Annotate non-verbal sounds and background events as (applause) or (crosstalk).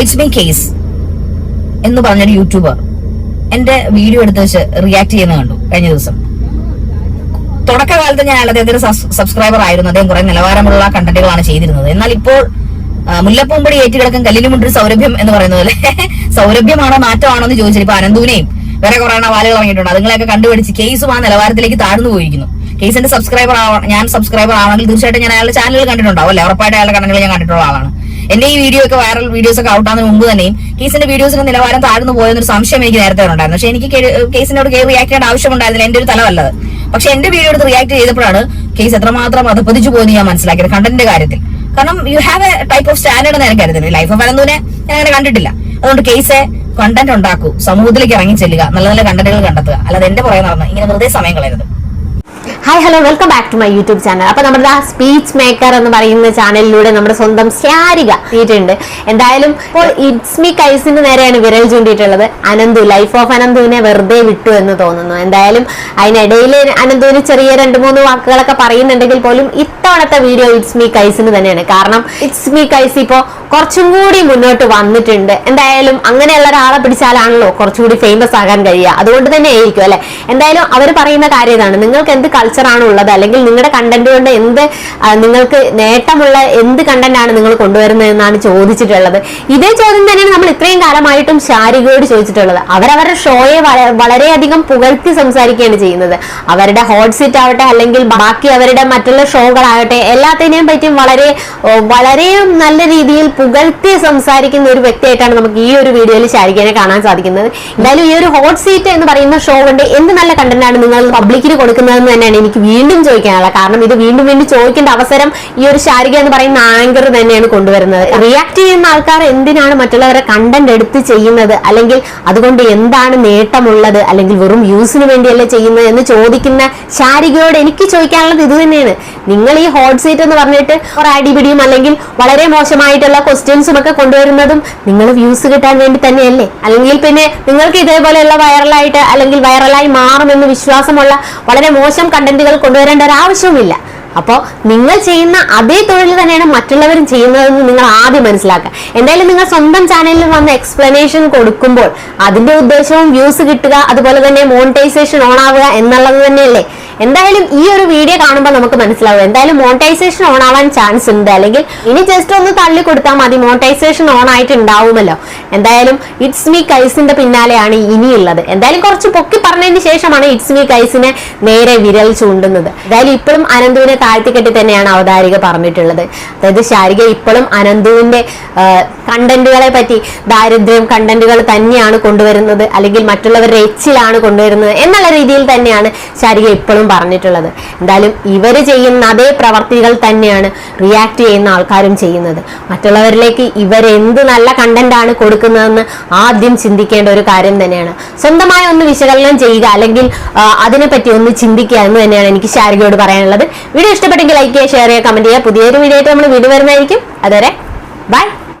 It's me case എന്ന് പറഞ്ഞൊരു YouTuber എന്റെ വീഡിയോ എടുത്ത് വെച്ച് റിയാക്ട് ചെയ്യുന്ന കണ്ടു കഴിഞ്ഞ ദിവസം. തുടക്കകാലത്ത് ഞാൻ അദ്ദേഹത്തിന്റെ സബ്സ്ക്രൈബർ ആയിരുന്നു. അദ്ദേഹം കുറെ നിലവാരമുള്ള കണ്ടന്റുകളാണ് ചെയ്തിരുന്നത്. എന്നാൽ ഇപ്പോൾ മുല്ലപ്പൂമ്പടി ഏറ്റുകിടക്കും കല്ലിനുമുണ്ടൊരു സൗരഭ്യം എന്ന് പറയുന്നത് പോലെ. (laughs) സൗരഭ്യമാണോ മാറ്റമാണോ എന്ന് ചോദിച്ചാൽ ഇപ്പൊ അനന്തൂനെയും വേറെ കുറെ വാലുകൾ ഇറങ്ങിയിട്ടുണ്ട്. അതുങ്ങളെയൊക്കെ കണ്ടുപിടിച്ച് കേസും ആ നിലവാരത്തിലേക്ക് താഴ്ന്നു പോയിരിക്കുന്നു. കേസിന്റെ സബ്സ്ക്രൈബർ ആവണം ഞാൻ സബ്സ്ക്രൈബർ ആണെങ്കിൽ തീർച്ചയായിട്ടും ഞാൻ അയാളുടെ ചാനൽ കണ്ടിട്ടുണ്ടാവും അല്ലെ? ഉറപ്പായിട്ട് അയാളുടെ കണ്ടെങ്കിൽ ഞാൻ കണ്ടിട്ടുള്ള ആളാണ്. എന്റെ ഈ വീഡിയോ ഒക്കെ വൈറൽ വീഡിയോസ് ഒക്കെ ഔട്ടാകുന്നതിന് മുമ്പ് തന്നെയും കേസിന്റെ വീഡിയോസിന്റെ നിലവാരം താഴ്ന്നു പോയെന്നൊരു സംശയം എനിക്ക് നേരത്തെ ഉണ്ടായിരുന്നു. പക്ഷെ എനിക്ക് കേസിനോട് റിയാക്ട് ചെയ്യേണ്ട ആവശ്യമുണ്ടായിരുന്നില്ല എന്റെ ഒരു തലമല്ലത് പക്ഷെ എന്റെ വീഡിയോ എടുത്ത് റിയാക്ട് ചെയ്തപ്പോഴാണ് കേസ് എത്രമാത്രം അധപ്പതിച്ചു പോയെന്ന് ഞാൻ മനസ്സിലാക്കിയത് കണ്ടന്റിന്റെ കാര്യത്തിൽ. കാരണം you have a type of standard എന്ന് എനിക്ക് കരുതുന്നത് ലൈഫ് ഓഫ് അനന്തൂനെ ഞാൻ അങ്ങനെ കണ്ടിട്ടില്ല. അതുകൊണ്ട് കേസ് കണ്ടന്റ് ഉണ്ടാക്കൂ. സമൂഹത്തിലേക്ക് ഇറങ്ങി ചെല്ലുക. നല്ല നല്ല കണ്ടന്റുകൾ കണ്ടെത്തുക. അല്ലാതെ എന്റെ പുറകെ നടന്ന് ഇങ്ങനെ വെറുതെ സമയം കളയരുത്. Hi hello welcome back to my YouTube channel അപ്പൊ നമ്മുടെ ആ സ്പീച്ച് മേക്കർ എന്ന് പറയുന്ന ചാനലിലൂടെ നമ്മുടെ സ്വന്തം ശാരിക എത്തിയിട്ടുണ്ട് എന്തായാലും ഇപ്പോൾ ഇറ്റ്സ് മീ കൈസിന് നേരെയാണ് വിരൽ ചൂണ്ടിയിട്ടുള്ളത്. അനന്തു ലൈഫ് ഓഫ് അനന്തുവിനെ വെറുതെ വിട്ടു എന്ന് തോന്നുന്നു. എന്തായാലും അതിനിടയിൽ അനന്തുവിന് ചെറിയ രണ്ട് മൂന്ന് വാക്കുകളൊക്കെ പറയുന്നുണ്ടെങ്കിൽ പോലും ഇത്തവണത്തെ വീഡിയോ ഇറ്റ്സ് മീ കൈസിന് തന്നെയാണ്. കാരണം ഇറ്റ്സ് മീ കൈസ് ഇപ്പോ കുറച്ചും കൂടി മുന്നോട്ട് വന്നിട്ടുണ്ട്. എന്തായാലും അങ്ങനെയുള്ള ഒരാളെ പിടിച്ചാലാണല്ലോ കുറച്ചുകൂടി ഫേമസ് ആകാൻ കഴിയുക. അതുകൊണ്ട് തന്നെ ആയിരിക്കും അല്ലെ? എന്തായാലും അവർ പറയുന്ന കാര്യം ഇതാണ്. നിങ്ങൾക്ക് എന്ത് കൾച്ചറാണ് ഉള്ളത് അല്ലെങ്കിൽ നിങ്ങളുടെ കണ്ടന്റ് കൊണ്ട് എന്ത് നിങ്ങൾക്ക് നേട്ടമുള്ള എന്ത് കണ്ടന്റ് ആണ് നിങ്ങൾ കൊണ്ടുവരുന്നത് എന്നാണ് ചോദിച്ചിട്ടുള്ളത്. ഇതേ ചോദ്യം തന്നെയാണ് നമ്മൾ ഇത്രയും കാലമായിട്ടും ശാരികയോട് ചോദിച്ചിട്ടുള്ളത്. അവരവരുടെ ഷോയെ വള- വളരെയധികം പുകഴ്ത്തി സംസാരിക്കുകയാണ് ചെയ്യുന്നത്. അവരുടെ ഹോട്ട് സീറ്റ് ആവട്ടെ അല്ലെങ്കിൽ ബാക്കി അവരുടെ മറ്റുള്ള ഷോകളാകട്ടെ എല്ലാത്തിനെയും പറ്റിയും വളരെ വളരെ നല്ല രീതിയിൽ പുകഴ്ത്തി സംസാരിക്കുന്ന ഒരു വ്യക്തിയായിട്ടാണ് നമുക്ക് ഈ ഒരു വീഡിയോയിൽ ശാരികനെ കാണാൻ സാധിക്കുന്നത്. എന്തായാലും ഈ ഒരു ഹോട്ട് സീറ്റ് എന്ന് പറയുന്ന ഷോ കൊണ്ട് എന്ത് നല്ല കണ്ടന്റ് ആണ് നിങ്ങൾ പബ്ലിക്കിന് കൊടുക്കുന്നതെന്ന് തന്നെയാണ് എനിക്ക് വീണ്ടും ചോദിക്കാനുള്ള കാരണം ഇത് വീണ്ടും വീണ്ടും ചോദിക്കേണ്ട അവസരം ഈ ഒരു ശാരിക എന്ന് പറയുന്ന ആങ്കർ തന്നെയാണ് കൊണ്ടുവരുന്നത്. റിയാക്ട് ചെയ്യുന്ന ആൾക്കാർ എന്തിനാണ് മറ്റുള്ളവരെ കണ്ടന്റ് എടുത്ത് ചെയ്യുന്നത്? അല്ലെങ്കിൽ അതുകൊണ്ട് എന്താണ് നേട്ടമുള്ളത്? അല്ലെങ്കിൽ വെറും വ്യൂസിന് വേണ്ടിയല്ലേ ചെയ്യുന്നത് എന്ന് ചോദിക്കുന്ന ശാരികയോട് എനിക്ക് ചോദിക്കാനുള്ളത് ഇത് തന്നെയാണ്. നിങ്ങൾ ഈ ഹോട്ട് സീറ്റ് എന്ന് പറഞ്ഞിട്ട് ഒരു അടിപിടിയും അല്ലെങ്കിൽ വളരെ മോശമായിട്ടുള്ള ക്വസ്റ്റ്യൻസും ഒക്കെ കൊണ്ടുവരുന്നതും നിങ്ങൾ വ്യൂസ് കിട്ടാൻ വേണ്ടി തന്നെയല്ലേ? അല്ലെങ്കിൽ പിന്നെ നിങ്ങൾക്ക് ഇതേപോലെയുള്ള വൈറലായിട്ട് അല്ലെങ്കിൽ വൈറലായി മാറുമെന്ന് വിശ്വാസമുള്ള വളരെ മോശം കണ്ടന്റുകൾ കൊണ്ടുവരേണ്ട ഒരു ആവശ്യവുമില്ല. അപ്പോൾ നിങ്ങൾ ചെയ്യുന്ന അതേ തൊഴിൽ തന്നെയാണ് മറ്റുള്ളവരും ചെയ്യുന്നതെന്ന് നിങ്ങൾ ആദ്യം മനസ്സിലാക്കുക. എന്തായാലും നിങ്ങൾ സ്വന്തം ചാനലിൽ വന്ന് എക്സ്പ്ലനേഷൻ കൊടുക്കുമ്പോൾ അതിന്റെ ഉദ്ദേശവും വ്യൂസ് കിട്ടുക അതുപോലെ തന്നെ മോണിറ്റൈസേഷൻ ഓൺ ആവുക എന്നുള്ളത് തന്നെയല്ലേ? എന്തായാലും ഈ ഒരു വീഡിയോ കാണുമ്പോൾ നമുക്ക് മനസ്സിലാവും എന്തായാലും മോണിറ്റൈസേഷൻ ഓൺ ആവാൻ ചാൻസ് ഉണ്ട്. അല്ലെങ്കിൽ ഇനി ജസ്റ്റ് ഒന്ന് തള്ളി കൊടുത്താൽ മതി. മോണിറ്റൈസേഷൻ ഓൺ ആയിട്ട് ഉണ്ടാവുമല്ലോ എന്തായാലും ഇറ്റ്സ് മീ കൈസിന്റെ പിന്നാലെയാണ് ഇനിയുള്ളത്. എന്തായാലും കുറച്ച് പൊക്കി പറഞ്ഞതിന് ശേഷമാണ് ഇറ്റ്സ് മീ കൈസിനെ നേരെ വിരൽ ചൂണ്ടുന്നത്. എന്തായാലും ഇപ്പോഴും അനന്തുവിനെ താഴ്ത്തിക്കെട്ടി തന്നെയാണ് അവതാരിക പറഞ്ഞിട്ടുള്ളത്. അതായത് ശാരിക ഇപ്പോഴും അനന്തുവിന്റെ കണ്ടന്റുകളെ പറ്റി ദാരിദ്ര്യം കണ്ടന്റുകൾ തന്നെയാണ് കൊണ്ടുവരുന്നത്. അല്ലെങ്കിൽ മറ്റുള്ളവരുടെ എച്ചിലാണ് കൊണ്ടുവരുന്നത് എന്നുള്ള രീതിയിൽ തന്നെയാണ് ശാരിക ഇപ്പോഴും പറഞ്ഞിട്ടുള്ളത്. എന്തായാലും ഇവർ ചെയ്യുന്ന അതേ പ്രവർത്തികൾ തന്നെയാണ് റിയാക്ട് ചെയ്യുന്ന ആൾക്കാരും ചെയ്യുന്നത്. മറ്റുള്ളവരിലേക്ക് ഇവരെന്ത് നല്ല കണ്ടന്റ് ആണ് കൊടുക്കുന്നതെന്ന് ആദ്യം ചിന്തിക്കേണ്ട ഒരു കാര്യം തന്നെയാണ്. സ്വന്തമായി ഒന്ന് വിശകലനം ചെയ്യുക അല്ലെങ്കിൽ അതിനെപ്പറ്റി ഒന്ന് ചിന്തിക്കുക എന്ന് തന്നെയാണ് എനിക്ക് ശാരികയോട് പറയാനുള്ളത്. വീഡിയോ ഇഷ്ടപ്പെട്ടെങ്കിൽ ലൈക്ക് ചെയ്യുക ഷെയർ ചെയ്യുക കമന്റ് ചെയ്യുക. പുതിയൊരു വീഡിയോ ആയിട്ട് നമ്മൾ വീട് വരുന്നതായിരിക്കും. അതുവരെ ബൈ